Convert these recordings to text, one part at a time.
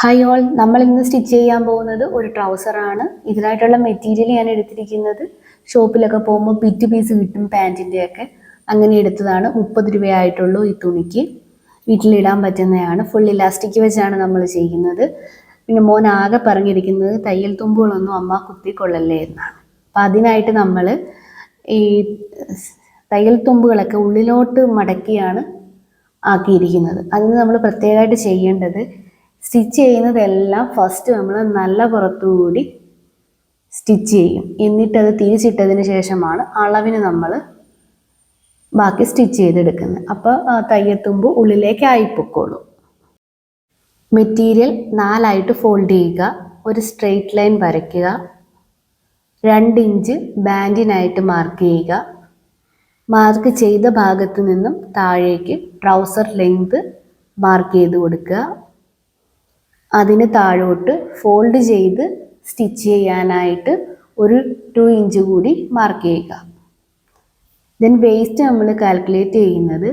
Hi all നമ്മൾ ഇന്ന് stitch ചെയ്യാൻ പോകുന്നത് ഒരു ട്രൗസറാണ്. ഇതിനായിട്ടുള്ള മെറ്റീരിയൽ ഞാൻ എടുത്തിരിക്കുന്നത്. ഷോപ്പിലൊക്കെ പോകുമ്പോൾ പിറ്റ് പീസ് കിട്ടും പാന്റിന്റെ ഒക്കെ അങ്ങനെ എടുത്തതാണ്. മുപ്പത് രൂപയായിട്ടുള്ളൂ ഈ തുണിക്ക്. വീട്ടിലിടാൻ പറ്റുന്നതാണ്. ഫുൾ ഇലാസ്റ്റിക് വെച്ചാണ് നമ്മൾ ചെയ്യുന്നത്. പിന്നെ മോൻ ആകെ പറഞ്ഞിരിക്കുന്നത് തയ്യൽ തുമ്പുകളൊന്നും അമ്മ കുത്തിക്കൊള്ളല്ലേ എന്നാണ്. അപ്പം അതിനായിട്ട് നമ്മൾ ഈ തയ്യൽ തുമ്പുകളൊക്കെ ഉള്ളിലോട്ട് മടക്കിയാണ് ആക്കിയിരിക്കുന്നത്. അതിന് നമ്മൾ പ്രത്യേകമായിട്ട് ചെയ്യേണ്ടത് സ്റ്റിച്ച് ചെയ്യുന്നതെല്ലാം ഫസ്റ്റ് നമ്മൾ നല്ല പുറത്തുകൂടി സ്റ്റിച്ച് ചെയ്യും. എന്നിട്ടത് തിരിച്ചിട്ടതിന് ശേഷമാണ് അളവിന് നമ്മൾ ബാക്കി സ്റ്റിച്ച് ചെയ്തെടുക്കുന്നത്. അപ്പോൾ തയ്യത്തുമ്പ് ഉള്ളിലേക്ക് ആയിപ്പൊക്കോളൂ. മെറ്റീരിയൽ നാലായിട്ട് ഫോൾഡ് ചെയ്യുക. ഒരു സ്ട്രെയിറ്റ് ലൈൻ വരയ്ക്കുക. രണ്ട് ഇഞ്ച് ബാൻഡിനായിട്ട് മാർക്ക് ചെയ്യുക. മാർക്ക് ചെയ്ത ഭാഗത്ത് നിന്നും താഴേക്ക് ട്രൗസർ ലെങ്ത് മാർക്ക് ചെയ്ത് കൊടുക്കുക. അതിന് താഴോട്ട് ഫോൾഡ് ചെയ്ത് സ്റ്റിച്ച് ചെയ്യാനായിട്ട് ഒരു ടു ഇഞ്ച് കൂടി മാർക്ക് ചെയ്യുക. ദെൻ വേസ്റ്റ് നമ്മൾ കാൽക്കുലേറ്റ് ചെയ്യുന്നത്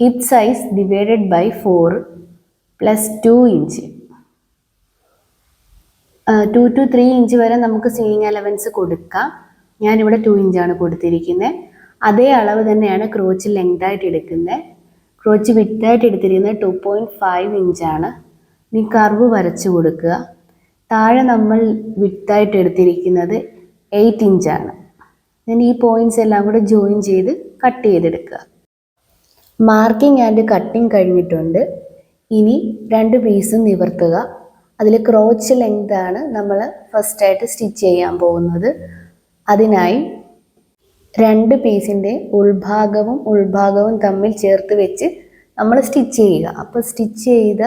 hip size divided by four plus two inch two two three inch വരെ നമുക്ക് സീയിങ് അലവൻസ് കൊടുക്കാം. ഞാനിവിടെ ടു ഇഞ്ചാണ് കൊടുത്തിരിക്കുന്നത് അതേ അളവ് തന്നെയാണ് ക്രോച്ച് ലെങ്ത് ആയിട്ട് എടുക്കുന്നത് ക്രോച്ച് വിത്തായിട്ട് എടുത്തിരിക്കുന്നത് ടു പോയിന്റ് ഫൈവ് ഇഞ്ചാണ് നീ കർവ് വരച്ചു കൊടുക്കുക. താഴെ നമ്മൾ വിട്ടായിട്ട് എടുത്തിരിക്കുന്നത് എയ്റ്റ് ഇഞ്ചാണ് ഞാൻ ഈ പോയിന്റ്സ് എല്ലാം കൂടെ ജോയിൻ ചെയ്ത് കട്ട് ചെയ്തെടുക്കുക. മാർക്കിംഗ് ആൻഡ് കട്ടിങ് കഴിഞ്ഞിട്ടുണ്ട്. ഇനി രണ്ട് പീസും നിവർത്തുക. അതിൽ ക്രോച്ച് ലെങ്ത് ആണ് നമ്മൾ ഫസ്റ്റായിട്ട് സ്റ്റിച്ച് ചെയ്യാൻ പോകുന്നത്. അതിനായി രണ്ട് പീസിന്റെ ഉൾഭാഗവും ഉൾഭാഗവും തമ്മിൽ ചേർത്ത് വെച്ച് നമ്മൾ സ്റ്റിച്ച് ചെയ്യുക. അപ്പോൾ സ്റ്റിച്ച് ചെയ്ത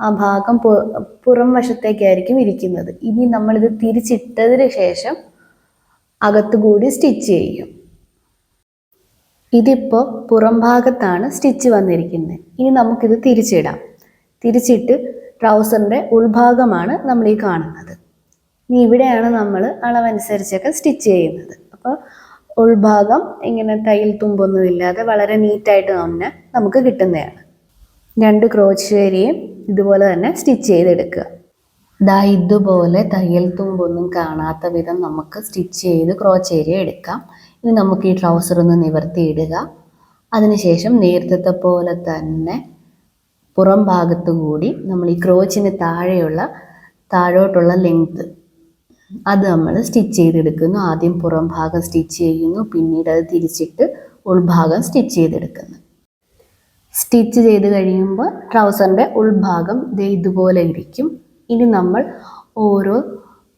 ആ ഭാഗം പുറം വശത്തേക്കായിരിക്കും ഇരിക്കുന്നത്. ഇനി നമ്മളിത് തിരിച്ചിട്ടതിന് ശേഷം അകത്തുകൂടി സ്റ്റിച്ച് ചെയ്യും. ഇതിപ്പോൾ പുറം ഭാഗത്താണ് സ്റ്റിച്ച് വന്നിരിക്കുന്നത്. ഇനി നമുക്കിത് തിരിച്ചിടാം. തിരിച്ചിട്ട് ട്രൗസറിന്റെ ഉൾഭാഗമാണ് നമ്മൾ ഈ കാണുന്നത്. ഇനി ഇവിടെയാണ് നമ്മൾ അളവനുസരിച്ചൊക്കെ സ്റ്റിച്ച് ചെയ്യുന്നത്. അപ്പോൾ ഉൾഭാഗം ഇങ്ങനെ തയ്യൽ തുമ്പൊന്നുമില്ലാതെ വളരെ നീറ്റായിട്ട് തന്നെ നമുക്ക് കിട്ടുന്നതാണ്. രണ്ട് ക്രോച്ച് ഏരിയയും ഇതുപോലെ തന്നെ സ്റ്റിച്ച് ചെയ്തെടുക്കുക. ദാ ഇതുപോലെ തയ്യൽ തുമ്പൊന്നും കാണാത്ത വിധം നമുക്ക് സ്റ്റിച്ച് ചെയ്ത് ക്രോച്ച് ഏരിയ എടുക്കാം. ഇനി നമുക്ക് ഈ ട്രൗസർ ഒന്ന് നിവർത്തിയിടുക അതിനുശേഷം നേരത്തെ പോലെ തന്നെ പുറം ഭാഗത്തു കൂടി നമ്മൾ ഈ ക്രോച്ചിന് താഴെയുള്ള താഴോട്ടുള്ള ലെങ്ത് അത് നമ്മൾ സ്റ്റിച്ച് ചെയ്തെടുക്കുന്നു. ആദ്യം പുറം ഭാഗം സ്റ്റിച്ച് ചെയ്യുന്നു. പിന്നീട് അത് തിരിച്ചിട്ട് ഉൾഭാഗം സ്റ്റിച്ച് ചെയ്തെടുക്കുന്നു. സ്റ്റിച്ച് ചെയ്ത് കഴിയുമ്പോൾ ട്രൗസറിന്റെ ഉൾഭാഗം ദേ ഇതുപോലെ ഇരിക്കും. ഇനി നമ്മൾ ഓരോ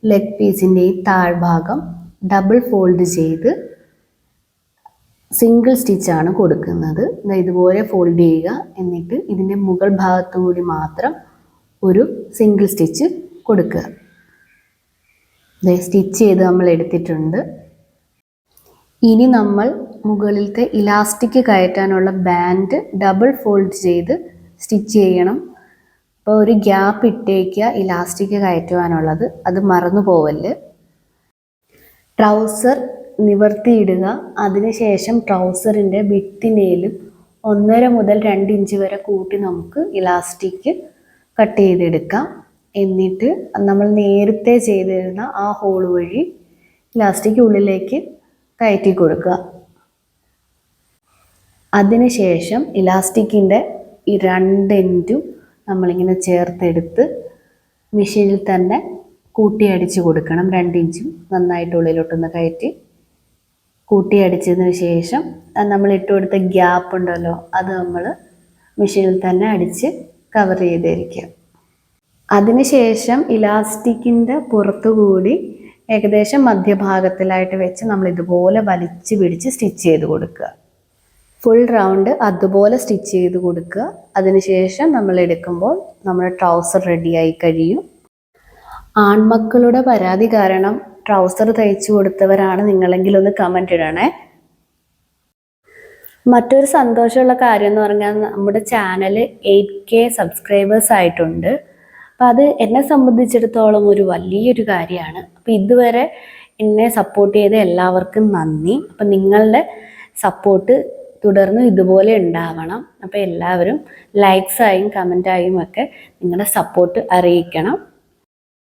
ലെഗ് പീസിന്റെയും താഴ്ഭാഗം ഡബിൾ ഫോൾഡ് ചെയ്ത് സിംഗിൾ സ്റ്റിച്ചാണ് കൊടുക്കുന്നത്. ഇതുപോലെ ഫോൾഡ് ചെയ്യുക. എന്നിട്ട് ഇതിന്റെ മുകൾ ഭാഗത്തു കൂടി മാത്രം ഒരു സിംഗിൾ സ്റ്റിച്ച് കൊടുക്കുക. സ്റ്റിച്ച് ചെയ്ത് നമ്മൾ എടുത്തിട്ടുണ്ട്. ഇനി നമ്മൾ മുകളിലത്തെ ഇലാസ്റ്റിക് കയറ്റാനുള്ള ബാൻഡ് ഡബിൾ ഫോൾഡ് ചെയ്ത് സ്റ്റിച്ച് ചെയ്യണം. അപ്പോൾ ഒരു ഗ്യാപ്പ് ഇട്ടേക്കുക ഇലാസ്റ്റിക് കയറ്റുവാനുള്ളത്. അത് മറന്നു പോവല്ല്. ട്രൗസർ നിവർത്തിയിടുക. അതിനുശേഷം ട്രൗസറിന്റെ ഭിത്തിനേലും ഒന്നര മുതൽ രണ്ട് ഇഞ്ച് വരെ കൂട്ടി നമുക്ക് ഇലാസ്റ്റിക് കട്ട് ചെയ്തെടുക്കാം. എന്നിട്ട് നമ്മൾ നേരത്തെ ചെയ്തിരുന്ന ആ ഹോൾ വഴി ഇലാസ്റ്റിക് ഉള്ളിലേക്ക് കയറ്റി കൊടുക്കുക. അതിനുശേഷം ഇലാസ്റ്റിക്കിന്റെ ഈ രണ്ട് നമ്മളിങ്ങനെ ചേർത്തെടുത്ത് മെഷീനിൽ തന്നെ കൂട്ടിയടിച്ച് കൊടുക്കണം. രണ്ടിഞ്ചും നന്നായിട്ട് ഉള്ളിലോട്ടൊന്ന് കയറ്റി കൂട്ടിയടിച്ചതിന് ശേഷം നമ്മൾ ഇട്ട് കൊടുത്ത ഗ്യാപ്പ് ഉണ്ടല്ലോ അത് നമ്മൾ മെഷീനിൽ തന്നെ അടിച്ച് കവർ ചെയ്തിരിക്കുക. അതിനുശേഷം ഇലാസ്റ്റിക്കിന്റെ പുറത്തുകൂടി ഏകദേശം മധ്യഭാഗത്തിലായിട്ട് വെച്ച് നമ്മൾ ഇതുപോലെ വലിച്ച് പിടിച്ച് സ്റ്റിച്ച് ചെയ്ത് കൊടുക്കുക. ഫുൾ റൗണ്ട് അതുപോലെ സ്റ്റിച്ച് ചെയ്ത് കൊടുക്കുക. അതിനുശേഷം നമ്മൾ എടുക്കുമ്പോൾ നമ്മുടെ ട്രൗസർ റെഡിയായി കഴിയും. ആൺമക്കളുടെ പരാതി കാരണം ട്രൗസർ തയ്ച്ചു കൊടുത്തവരാണ് നിങ്ങളെങ്കിൽ ഒന്ന് കമന്റ് ഇടണേ. മറ്റൊരു സന്തോഷമുള്ള കാര്യം എന്ന് പറഞ്ഞാൽ നമ്മുടെ ചാനൽ എയ്റ്റ് കെ സബ്സ്ക്രൈബേഴ്സ് ആയിട്ടുണ്ട്. അപ്പം അത് എന്നെ സംബന്ധിച്ചിടത്തോളം ഒരു വലിയൊരു കാര്യമാണ്. അപ്പം ഇതുവരെ എന്നെ സപ്പോർട്ട് ചെയ്ത എല്ലാവർക്കും നന്ദി. അപ്പം നിങ്ങളുടെ സപ്പോർട്ട് തുടർന്ന് ഇതുപോലെ ഉണ്ടാവണം. അപ്പോൾ എല്ലാവരും ലൈക്സായും കമന്റായും ഒക്കെ നിങ്ങളുടെ സപ്പോർട്ട് അറിയിക്കണം.